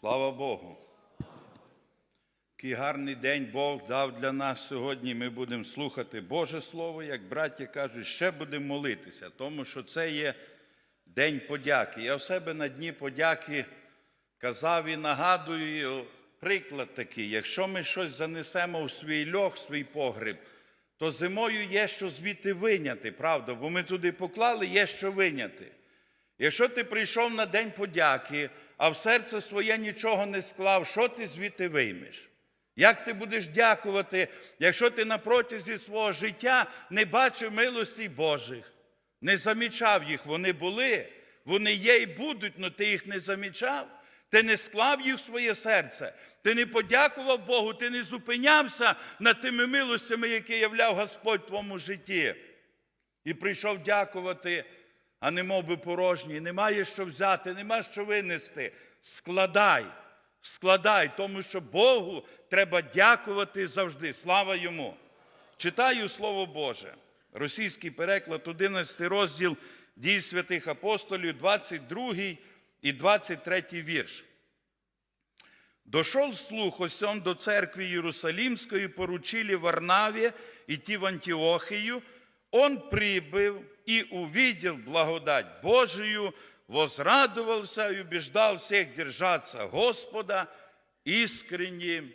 Слава Богу. Який гарний день Бог дав для нас сьогодні. Ми будемо слухати Боже Слово, як браття кажуть, ще будемо молитися, тому що це є День подяки. Я в себе на дні подяки казав і нагадую приклад такий: якщо ми щось занесемо у свій льох, свій погреб, то зимою є що звідти виняти, правда? Бо ми туди поклали, є що виняти. Якщо ти прийшов на День подяки, а в серце своє нічого не склав, що ти звідти виймеш? Як ти будеш дякувати, якщо ти на протязі свого життя не бачив милості Божих, не замічав їх, вони були, вони є і будуть, але ти їх не замічав, ти не склав їх в своє серце, ти не подякував Богу, ти не зупинявся над тими милостями, які являв Господь в твоєму житті. І прийшов дякувати, а не мов би порожній. Немає що взяти, нема що винести. Складай, складай, тому що Богу треба дякувати завжди. Слава йому. Читаю Слово Боже. Російський переклад, 11 розділ дій святих апостолів, 22 і 23 вірш. Дошел слух о до церкви Иерусалимской, поручили Варнаве идти в Антиохию. Он прибыл и увидел благодать Божию, возрадовался и убеждал всех держаться Господа искренним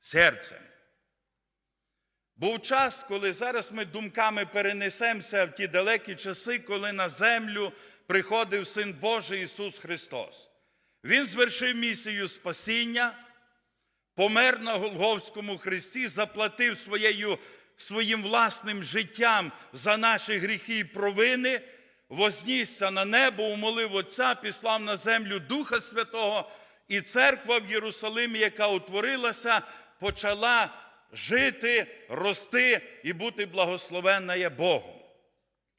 серцем. Був час, коли зараз ми думками перенесемося в ті далекі часи, коли на землю приходив Син Божий Ісус Христос. Він звершив місію спасіння, помер на Голговському хресті, заплатив своєю, своїм власним життям за наші гріхи і провини, вознісся на небо, умолив Отця, післав на землю Духа Святого, і церква в Єрусалимі, яка утворилася, почала жити, рости і бути благословенна Богом.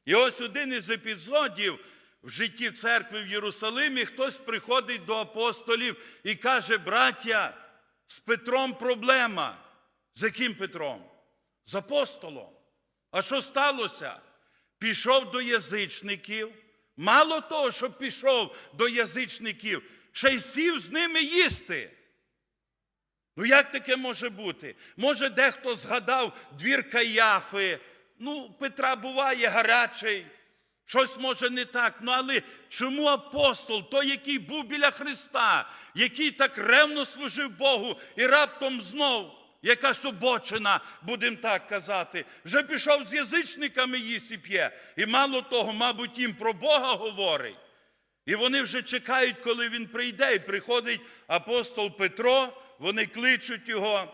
І ось один із епізодів в житті церкви в Єрусалимі хтось приходить до апостолів і каже: браття, з Петром проблема. З яким Петром? З апостолом. А що сталося? Пішов до язичників. Мало того, що пішов до язичників, ще й сів з ними їсти. Ну, як таке може бути? Може, дехто згадав двір Каяфи. Ну, Петра буває гарячий, щось може не так. Ну, але чому апостол, той, який був біля Христа, який так ревно служив Богу, і раптом знов якась обочина, будемо так казати, вже пішов з язичниками їсть і п'є. І мало того, мабуть, їм про Бога говорить. І вони вже чекають, коли він прийде, і приходить апостол Петро, вони кличуть його,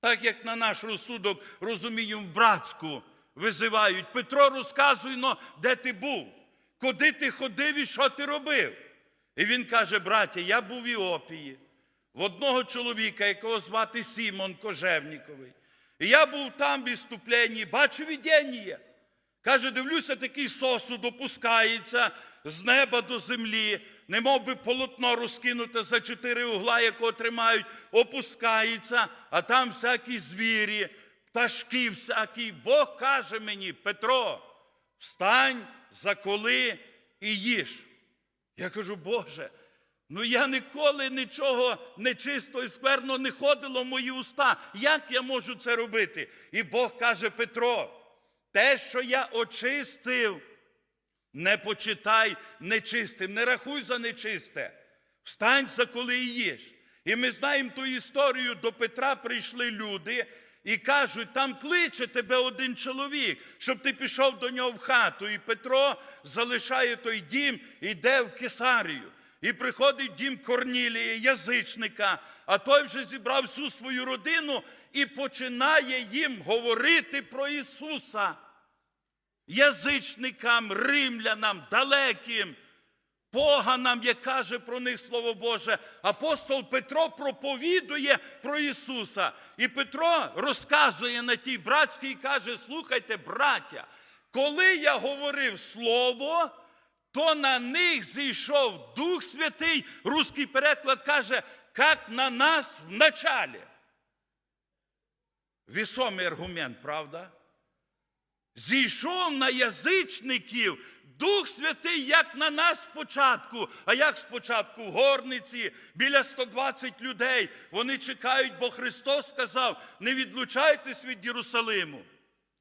так як на наш розсудок розуміємо, братську визивають. Петро, розказуй, но, де ти був, куди ти ходив і що ти робив. І він каже, браття, я був в Іопії, в одного чоловіка, якого звати Сімон Кожевніковий. І я був там в іступленні, бачу видіння. Каже, дивлюся, такий сосуд опускається з неба до землі, не мов би полотно розкинуте за чотири угла, якого тримають, опускається, а там всякі звірі, пташки всякі. Бог каже мені, Петро, встань, заколи і їж. Я кажу, Боже, ну я ніколи нічого нечистого і скверного не ходило в мої уста. Як я можу це робити? І Бог каже, Петро, те, що я очистив, не почитай нечистим, не рахуй за нечисте. Встань за коли і їж. І ми знаємо ту історію, до Петра прийшли люди і кажуть, там кличе тебе один чоловік, щоб ти пішов до нього в хату. І Петро залишає той дім, йде в Кесарію. І приходить дім Корнілія, язичника, а той вже зібрав всю свою родину і починає їм говорити про Ісуса. Язичникам, римлянам, далеким, поганам, як каже про них Слово Боже, апостол Петро проповідує про Ісуса. І Петро розказує на тій братській і каже: слухайте, браття, коли я говорив Слово, то на них зійшов Дух Святий, русський переклад каже, як на нас в началі. Вісомий аргумент, правда? зійшов на язичників Дух Святий, як на нас спочатку. А як спочатку в горниці біля 120 людей. Вони чекають, бо Христос сказав: не відлучайтесь від Єрусалиму.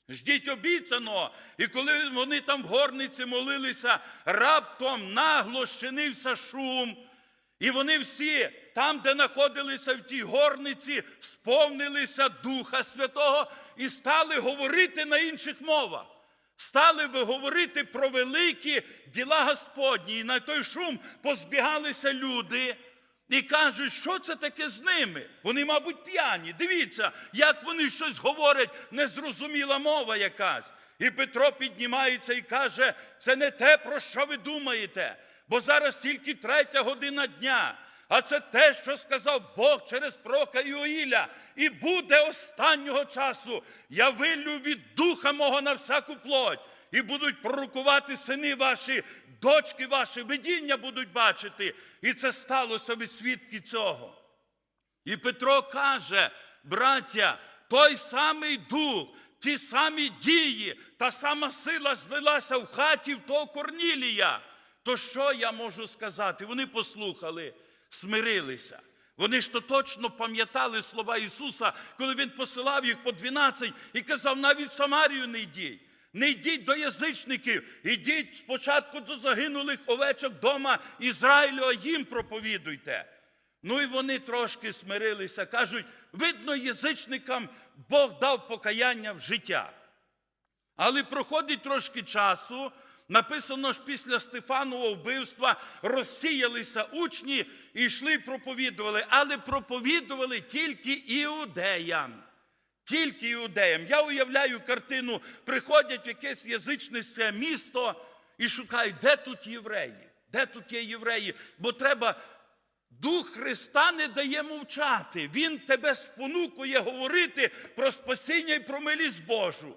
Ждіть обіцяного. І коли вони там в горниці молилися, раптом нагло щинився шум. І вони всі, там, де знаходилися в тій горниці, сповнилися Духа Святого і стали говорити на інших мовах. Стали ви говорити про великі діла Господні. І на той шум позбігалися люди і кажуть, що це таке з ними? Вони, мабуть, п'яні. Дивіться, як вони щось говорять, незрозуміла мова якась. І Петро піднімається і каже: це не те, про що ви думаєте, бо зараз тільки третя година дня. А це те, що сказав Бог через пророка Іоїля. І буде останнього часу. Я вилю від духа мого на всяку плоть. І будуть пророкувати сини ваші, дочки ваші, видіння будуть бачити. І це сталося ви свідки цього. І Петро каже, браття, той самий дух, ті самі дії, та сама сила злилася в хаті в того Корнілія. То що я можу сказати? Вони послухали, смирилися. Вони ж то точно пам'ятали слова Ісуса, коли Він посилав їх по 12 і казав, навіть Самарію не йдіть. Не йдіть до язичників, ідіть спочатку до загинулих овечок дома Ізраїлю, а їм проповідуйте. Ну і вони трошки смирилися, кажуть, видно, язичникам Бог дав покаяння в життя. Але проходить трошки часу, написано ж після Стефанового вбивства розсіялися учні і йшли проповідували, але проповідували тільки іудеям. Тільки іудеям. Я уявляю картину, приходять в якесь язичницьке місто і шукають, де тут євреї, де тут є євреї, бо треба. Дух Христа не дає мовчати. Він тебе спонукує говорити про спасіння і про милість Божу.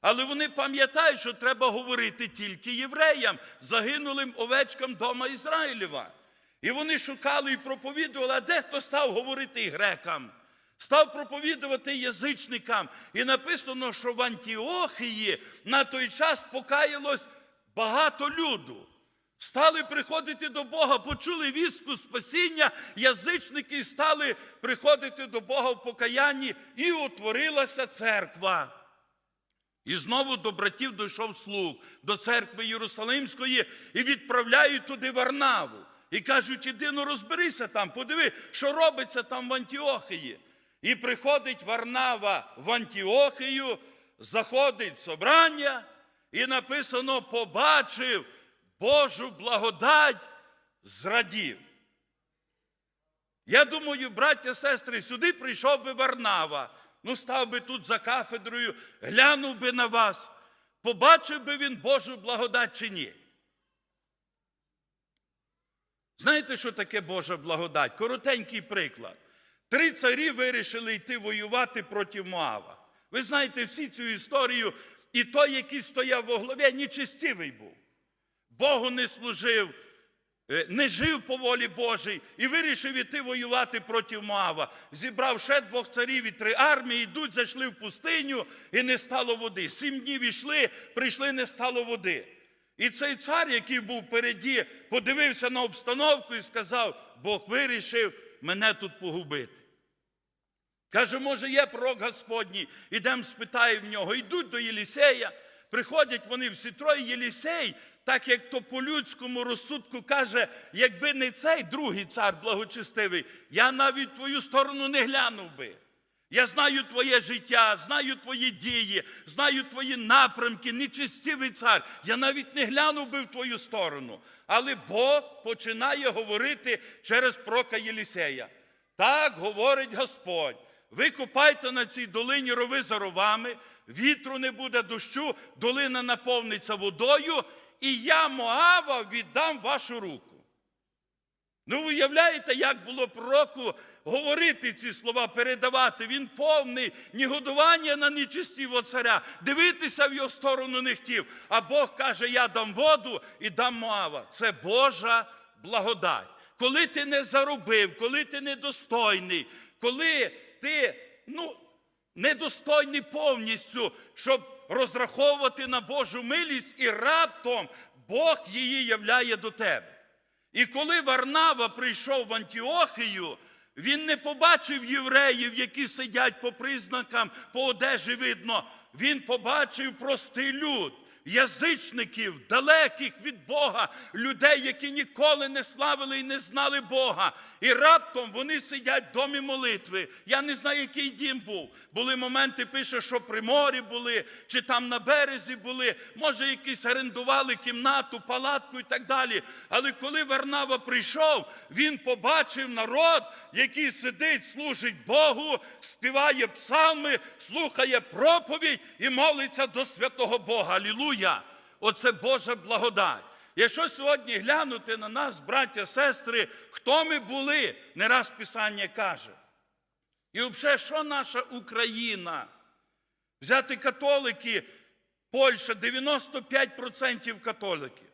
Але вони пам'ятають, що треба говорити тільки євреям, загинулим овечкам дома Ізраїлєва. І вони шукали і проповідували, а дехто став говорити грекам, став проповідувати язичникам. І написано, що в Антіохії на той час покаялось багато люду. Стали приходити до Бога, почули вістку спасіння, язичники стали приходити до Бога в покаянні, і утворилася церква. І знову до братів дійшов слух до церкви Єрусалимської і відправляють туди Варнаву. І кажуть, іди ну розберися там, подиви, що робиться там в Антіохії. І приходить Варнава в Антіохію, заходить в собрання, і написано, побачив Божу благодать, зрадів. Я думаю, браття, сестри, сюди прийшов би Варнава. Ну, став би тут за кафедрою, глянув би на вас, побачив би він Божу благодать чи ні. Знаєте, що таке Божа благодать? Коротенький приклад. Три царі вирішили йти воювати проти Моава. Ви знаєте всі цю історію, і той, який стояв во главі, нечестивий був. Богу не служив, е, не жив по волі Божій і вирішив іти воювати проти Моава. Зібрав ще двох царів і три армії, йдуть, зайшли в пустиню, і не стало води. Сім днів ішли, прийшли, не стало води. І цей цар, який був впереді, подивився на обстановку і сказав: Бог вирішив мене тут погубити. Каже, може, є пророк Господній, ідемо спитаємо в нього. Йдуть до Єлісея, приходять вони всі троє Єлісей, так як то по людському розсудку каже, якби не цей другий цар благочестивий, я навіть твою сторону не глянув би. Я знаю твоє життя, знаю твої дії, знаю твої напрямки, нечестивий цар. Я навіть не глянув би в твою сторону. Але Бог починає говорити через прока Єлісея. Так говорить Господь. Ви купайте на цій долині рови за ровами, вітру не буде дощу, долина наповниться водою, і я Моава віддам вашу руку. Ну, уявляєте, як було пророку говорити ці слова, передавати. Він повний негодування на нечистівого царя, дивитися в його сторону не хотів. А Бог каже: Я дам воду і дам Моава. Це Божа благодать. Коли ти не заробив, коли ти недостойний, коли ти ну, недостойний повністю, щоб розраховувати на Божу милість, і раптом Бог її являє до тебе. І коли Варнава прийшов в Антіохію, він не побачив євреїв, які сидять по признакам, по одежі видно. Він побачив простий люд, язичників, далеких від Бога, людей, які ніколи не славили і не знали Бога. І раптом вони сидять в домі молитви. Я не знаю, який дім був. Були моменти, пише, що при морі були, чи там на березі були, може, якісь орендували кімнату, палатку і так далі. Але коли Варнава прийшов, він побачив народ, який сидить, служить Богу, співає псалми, слухає проповідь і молиться до святого Бога. Алілуя! Оце Божа благодать. Якщо сьогодні глянути на нас, браття, сестри, хто ми були, не раз Писання каже. І взагалі, що наша Україна? Взяти католики, Польща 95% католиків,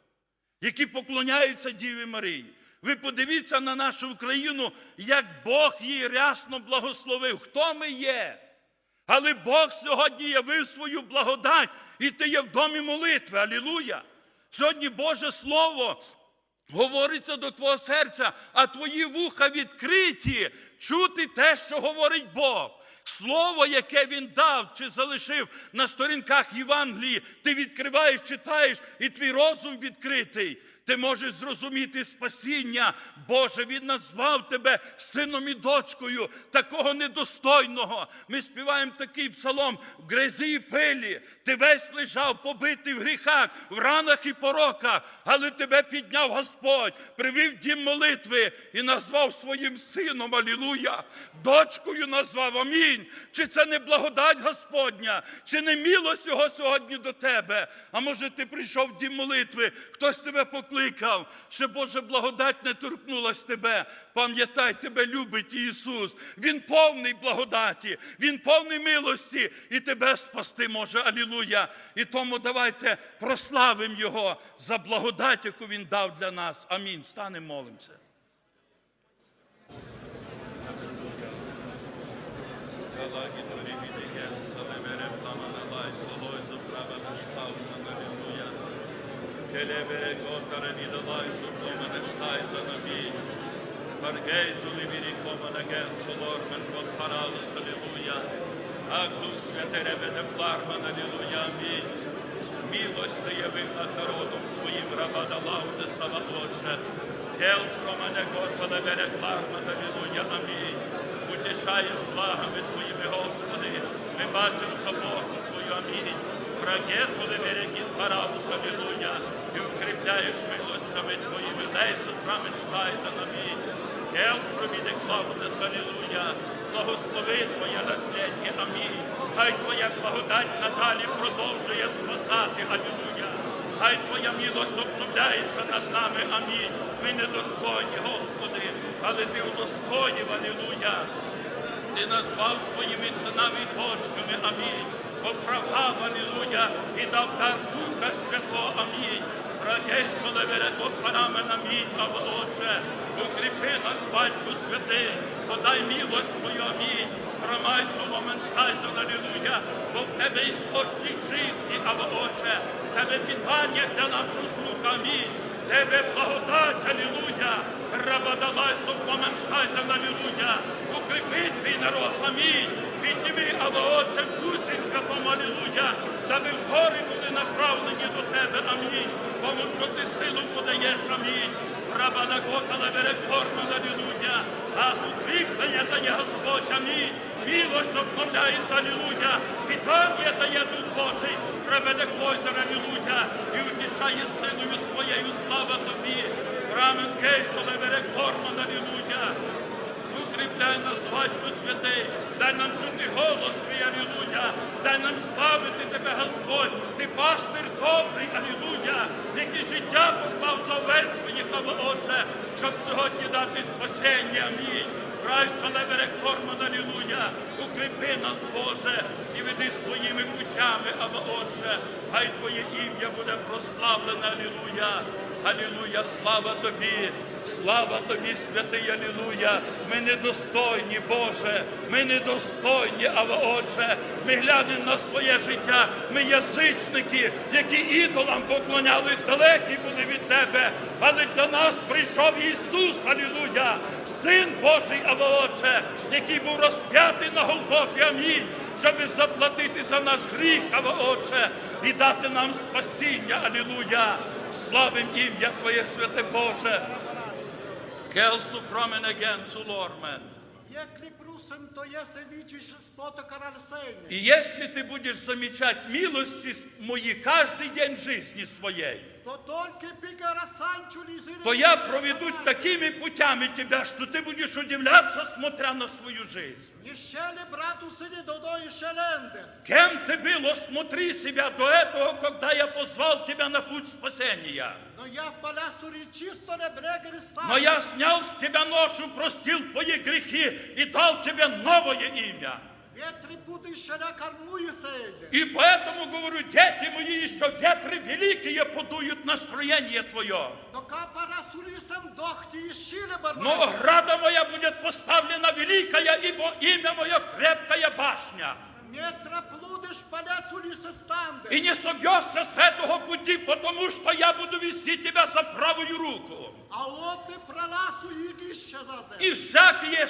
які поклоняються Діві Марії. Ви подивіться на нашу Україну, як Бог її рясно благословив. Хто ми є? Але Бог сьогодні явив свою благодать, і ти є в домі молитви. Алілуя! Сьогодні Боже Слово говориться до твого серця, а твої вуха відкриті чути те, що говорить Бог. Слово, яке він дав чи залишив на сторінках Євангелії, ти відкриваєш, читаєш, і твій розум відкритий. Ти можеш зрозуміти спасіння. Боже, Він назвав тебе сином і дочкою, такого недостойного. Ми співаємо такий псалом в грязі і пилі. Ти весь лежав, побитий в гріхах, в ранах і пороках, але тебе підняв Господь, привів дім молитви і назвав своїм сином. Алілуя! Дочкою назвав. Амінь. Чи це не благодать Господня, чи не милость його сьогодні до тебе? А може, ти прийшов в дім молитви, хтось тебе покликав, що Божа благодать не торкнулась тебе. Пам'ятай, тебе любить Ісус. Він повний благодаті, Він повний милості і тебе спасти може. Алілуя. І тому давайте прославимо Його за благодать, яку Він дав для нас. Амінь. Станемо молимося. Kelebere kontare vidalai sublomane stai zanami. Fargeitu libiri komane gen solormen kon paralus halleluja. Аклус святере веде пларман, алілуя, амінь. Милость явив над народом своїм раба лавде сава Отче. Гел про мене Господа бере пларман, алілуя, амінь. Утішаєш благами Твоїми, Господи. Ми бачимо заботу Твою, амінь. Фрагету леберегін параус, алілуя. І укріпляєш милостями Твоїми. Дейсу праменштайзен, амінь. Гел проміде клавдес, алілуя. Благослови Твоє наслідня, амінь. Хай Твоя благодать надалі продовжує спасати, алілуя. Хай Твоя милость обновляється над нами, амінь. Ми недостойні, Господи, але Ти удостоїв, алілуя. Ти назвав своїми синами і дочками, амінь. Оправдав, алілуя, і дав дар Духа Святого, амінь. Радейство леверето парамен, амінь, або Отче, укріпи нас, Батько святий, подай милость Твою, амінь. Промай слово менштайзен, алілуя, бо в Тебе істочник житті, або Отче, в Тебе питання для нашого духа, амінь. Тебе благодать, алілуя, рабадалай слово менштайзен, алілуя, укріпи твій народ, амінь. Підніми, або Отче, в дусі святому, алілуя, даби взори були направлені до Тебе, амінь. Тому що ти силу подаєш, амінь. Рабана кота левере корман, алілуя, а укріплення дає Господь, амінь. Милость обновляється, алілуя, питання дає Дух Божий, приведе Козер, алілуя, і утішає силою своєю, слава тобі. Рамен кейсо левере корман, алілуя. Укріпляй нас, Батько святий, дай нам чути голос твій, алілуя, дай нам славити тебе, Господь, ти пастир добрий, алілуя, який життя поклав за овець своїх, Отче, щоб сьогодні дати спасення, амінь. Райса лебере корман, алілуя, укріпи нас, Боже, і веди своїми путями, або Отче, хай Твоє ім'я буде прославлене, алілуя. Алілуя, слава тобі, слава тобі, святий Алілуя. Ми недостойні, Боже, ми недостойні, але Отче, ми глянемо на своє життя. Ми язичники, які ідолам поклонялись, далекі були від тебе. Але до нас прийшов Ісус, Алілуя, Син Божий, але Отче, який був розп'ятий на Голгофі, амінь, щоб заплатити за наш гріх, але Отче, і дати нам спасіння, Алілуя. Славим ім'я Твоє, святе Боже. Келсу фромен агенсу лормен. И если ты будешь замечать милости мои каждый день жизни своей, То только пигара санчу лизире. то я проведу такими путями тебя, что ты будешь удивляться, смотря на свою жизнь. Нищели брату сыне додо и шелендес. Кем ты был, смотри себя до этого, когда я позвал тебя на путь спасения. Но я в палясури чисто не брегери сам. Но я снял с тебя ношу, простил твои грехи и дал тебе новое имя. Ветри путы шеля кармуе сейде. И поэтому говорю, дети мои, еще ветры великие подуют настроение твое. Но капара сурисам дохти и шиле барна. Но ограда моя будет поставлена великая, ибо имя мое крепкая башня. Метра плудыш паляцу лисе станде. И не собьешься с этого пути, потому что я буду вести тебя за правую руку. А вот ты проласу игище зазе. И всякие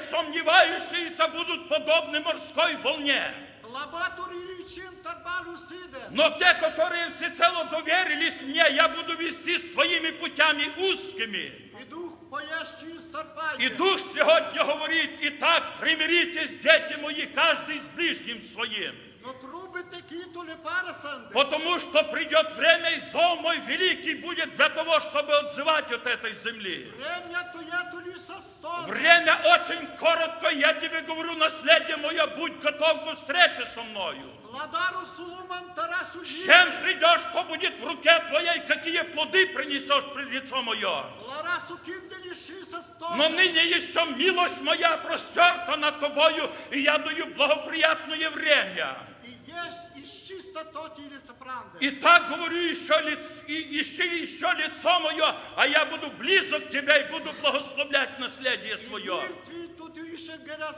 сомневающиеся будут подобны морской волне. Лабатури личин тарбалу сиде. Но те, которые всецело доверились мне, я буду вести своими путями узкими. И дух поящий из тарпания. И Дух сегодня говорит, итак, примиритесь, дети мои, каждый с ближним своим. Но трубы такие то ли парасанды. Потому что придет время, и зов мой великий будет для того, чтобы отзывать от этой земли. Время то я то ли со стон. Время очень коротко, я тебе говорю, наследие мое, будь готов к встрече со мною. Владару Сулуман Тарасу С чем придешь, что будет в руке твоей, какие плоды принесешь пред лицо мое. Ларасу киндели шиса стон. Но ныне еще милость моя простерта над тобою, и я даю благоприятное время. И есть И так говорю, еще, лиц, и, ищи еще лицо мое, а я буду близок к тебе и буду благословлять наследие свое.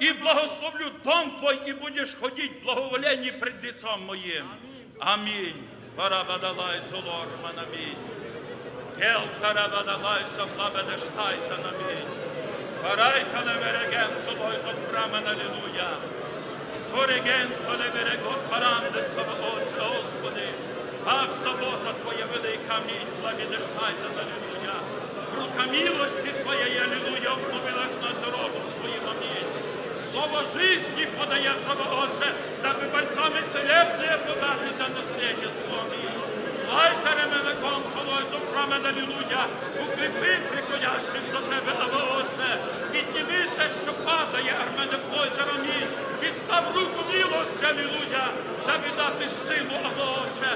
И благословлю дом твой, и будешь ходить в благоволении пред лицом моим. Аминь. Парабадалай Солорман, аминь. Ел Парабадалай Саблабадештайсан, аминь. Парайка левереген Солой Зопрамен, аллилуйя. Сореген Солеверегот Паранде Сава Отче, Господи. Ах, забота Твоя велика, амінь, благодештайся, аллилуйя. Рука милости Твоєї, аллилуйя, обновилась над дорогу Твоїм, амінь. Слово жизни подаєш, о Отче, даби пальцами целебне подати для наслідя Слові. Лайте ремене консолой, зоправмен, аллилуйя, укріпи приходящих до Тебе, але Отче, підніми те, що падає, армене плойзер, амінь. Підстав руку милості, аллилуйя, даби дати силу, але Отче,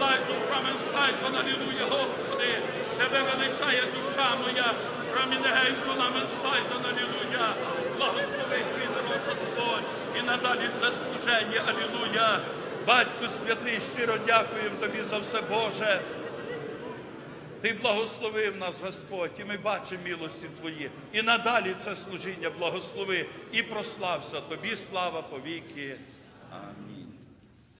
Лай зоправмен, стайсон, аллилуйя, Господи, Тебе величає душа моя, промінегей, сонамен, стайсон, аллилуйя, благослови твій Господь, і надалі це служення, аллилуйя. Батьку святий, щиро дякуємо тобі за все, Боже. Ти благословив нас, Господь, і ми бачимо милості Твої. І надалі це служіння благослови і прослався. Тобі слава повіки. Амінь.